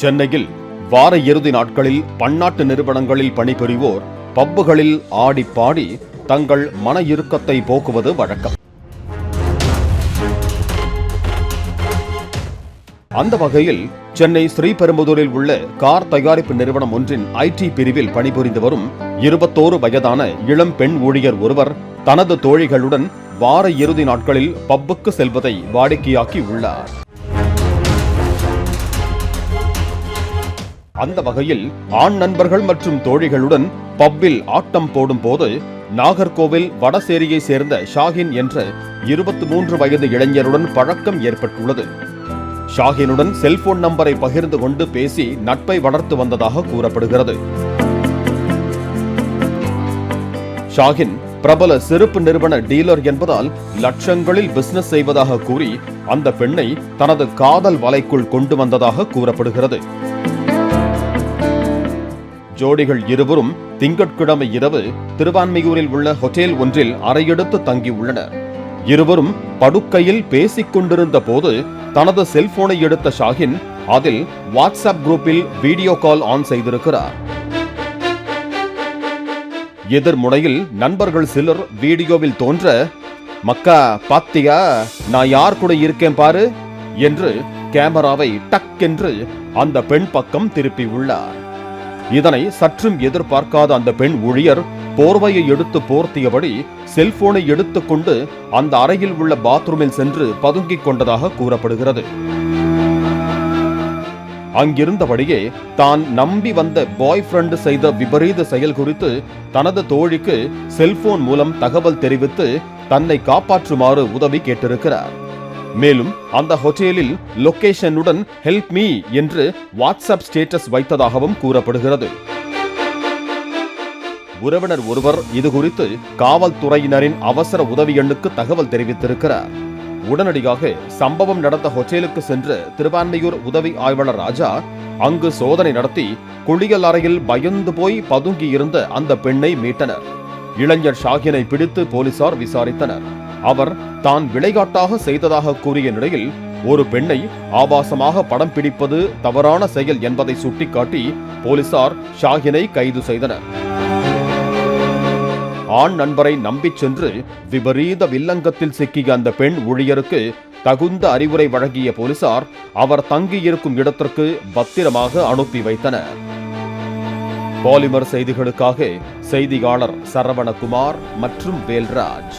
சென்னையில் வார இறுதி நாட்களில் பன்னாட்டு நிறுவனங்களில் பணிபுரிவோர் பப்புகளில் ஆடி பாடி தங்கள் மன இறுக்கத்தை போக்குவது வழக்கம். அந்த வகையில் சென்னை ஸ்ரீபெரும்புதூரில் உள்ள கார் தயாரிப்பு நிறுவனம் ஒன்றின் ஐடி பிரிவில் பணிபுரிந்து வரும் இருபத்தோரு வயதான இளம் பெண் ஊழியர் ஒருவர் தனது தோழிகளுடன் வார இறுதி நாட்களில் பப்புக்கு செல்வதை வாடிக்கையாக்கி உள்ளார். அந்த வகையில் ஆண் நண்பர்கள் மற்றும் தோழிகளுடன் பப்பில் ஆட்டம் போடும்போது நாகர்கோவில் வடசேரியை சேர்ந்த ஷாஹின் என்ற இருபத்தி மூன்று வயது இளைஞருடன் பழக்கம் ஏற்பட்டுள்ளது. ஷாஹினுடன் செல்போன் நம்பரை பகிர்ந்து கொண்டு பேசி நட்பை வளர்த்து வந்ததாக கூறப்படுகிறது. ஷாஹின் பிரபல செருப்பு நிறுவன டீலர் என்பதால் லட்சங்களில் பிசினஸ் செய்வதாக கூறி அந்த பெண்ணை தனது காதல் வலைக்குள் கொண்டு வந்ததாக கூறப்படுகிறது. ஜோடிகள் இருவரும் திங்கட்கிழமை இரவு திருவான்மையூரில் உள்ள ஹோட்டல் ஒன்றில் அறையெடுத்து தங்கியுள்ளனர். இருவரும் படுக்கையில் பேசிக் கொண்டிருந்த போது தனது செல்போனை எடுத்த ஷாஹின் அதில் வாட்ஸ்அப் குரூப்பில் வீடியோ கால் ஆன் செய்திருக்கிறார். எதிர்முனையில் நண்பர்கள் சிலர் வீடியோவில் தோன்ற மக்கா பாத்தியா நான் யார் கூட இருக்கேன் பாரு என்று கேமராவை டக் என்று அந்த பெண் பக்கம் திருப்பி உள்ளார். இதனை சற்றும் எதிர்பார்க்காத அந்த பெண் ஊழியர் போர்வையை எடுத்து போர்த்தியபடி செல்போனை எடுத்துக்கொண்டு அந்த அறையில் உள்ள பாத்ரூமில் சென்று பதுங்கிக் கொண்டதாக கூறப்படுகிறது. அங்கிருந்தபடியே தான் நம்பி வந்த பாய் ஃப்ரெண்டு செய்த விபரீத செயல் குறித்து தனது தோழிக்கு செல்போன் மூலம் தகவல் தெரிவித்து தன்னை காப்பாற்றுமாறு உதவி கேட்டிருக்கிறார். மேலும் அந்த ஹோட்டலில் லொகேஷனுடன் ஹெல்ப் மீ என்று வாட்ஸ்அப் ஸ்டேட்டஸ் வைத்ததாகவும் கூறப்படுகிறது. உறவினர் ஒருவர் இது குறித்து காவல்துறையினரின் அவசர உதவி எண்ணுக்கு தகவல் தெரிவித்திருக்கிறார். உடனடியாக சம்பவம் நடந்த ஹோட்டலுக்கு சென்று திருவான்மையூர் உதவி ஆய்வாளர் ராஜா அங்கு சோதனை நடத்தி குளியல் அறையில் பயந்து போய் பதுங்கி இருந்த அந்த பெண்ணை மீட்டனர். இளைஞர் ஷாகினை பிடித்து போலீசார் விசாரித்தனர். அவர் தான் விளையாட்டாக செய்ததாக கூறிய நிலையில் ஒரு பெண்ணை ஆபாசமாக படம் பிடிப்பது தவறான செயல் என்பதை சுட்டிக்காட்டி போலீசார் ஷாகினை கைது செய்தனர். ஆண் நண்பரை நம்பிச் சென்று விபரீத வில்லங்கத்தில் சிக்கிய அந்த பெண் ஊழியருக்கு தகுந்த அறிவுரை வழங்கிய போலீசார் அவர் தங்கியிருக்கும் இடத்திற்கு பத்திரமாக அனுப்பி வைத்தனர். பாலிமர் செய்திகளுக்காக செய்தியாளர் சரவணகுமார் மற்றும் வேல்ராஜ்.